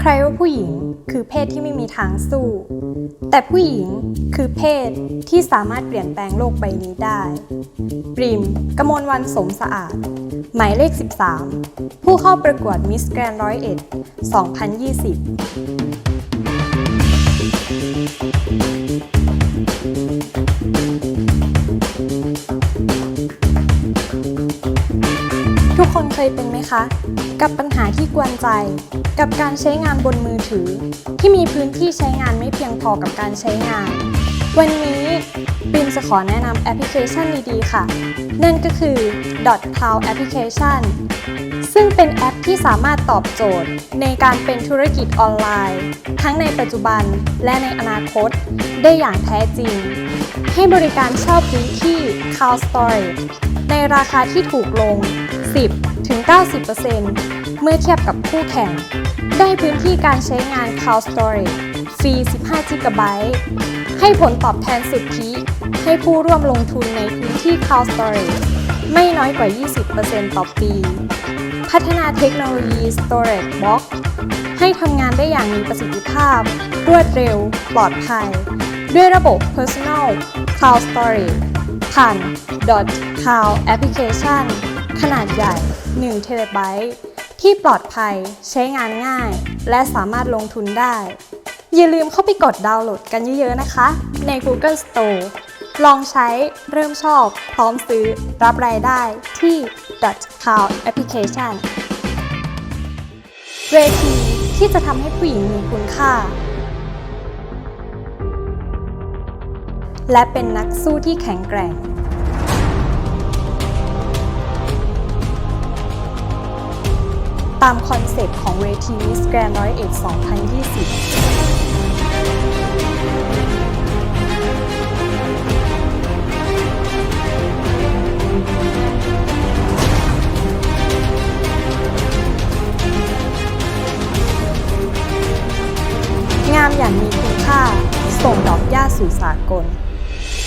ใครว่าผู้หญิงคือเพศที่ไม่มีทางสู้ แต่ผู้หญิงคือเพศที่สามารถเปลี่ยนแปลงโลกใบนี้ได้ปริมกมลวันสมสะอาด หมายเลข 13 ผู้เข้าประกวดมิสแกรนร้อยเอ็ด2020 ทุกคนเคยเป็นไหมคะ กับปัญหาที่กวนใจ กับการใช้งานบนมือถือ ที่มีพื้นที่ใช้งานไม่เพียงพอกับการใช้งาน วันนี้ปิมจะขอแนะนำแอปพลิเคชันดีๆค่ะ นั่นก็คือ Dot Cloud Application ซึ่งเป็นแอปที่สามารถตอบโจทย์ ในการเป็นธุรกิจออนไลน์ ทั้งในปัจจุบันและในอนาคต ได้อย่างแท้จริง ให้บริการเช่าพื้นที่ Cloud Storage ในราคาที่ถูกลง 10-90%เมื่อเทียบกับคู่แข่ง ได้พื้นที่การใช้งาน Cloud Storage ฟรี 15 GB ให้ผลตอบแทนสุทธิให้ผู้ร่วมลงทุนในพื้นที่ Cloud Storage ไม่น้อยกว่า 20%ต่อปี พัฒนาเทคโนโลยี Storage Box ให้ทำงานได้อย่างมีประสิทธิภาพ รวดเร็ว ปลอดภัย ด้วยระบบ Personal Cloud Storage ผ่าน Cloud Application ขนาดใหญ่ 1 t b ที่ปลอดภัย ใช้งานง่าย และสามารถลงทุนได้ อย่าลืมเข้าไปกดดาวน์โหลดกันเยอะๆนะคะ ใน Google Store ลองใช้เริ่มชอบ พร้อมซื้อรับรายได้ที่ Cloud Application เวทีที่จะทำให้ผู้หญิงมีคุณค่า และเป็นนักสู้ที่แข็งแกร่ง ตามคอนเซปต์ของเวที Miss Grand 2020งามอย่างมีคุณค่า ส่งดอกหญ้าสู่สากล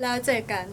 แล้วเจอกัน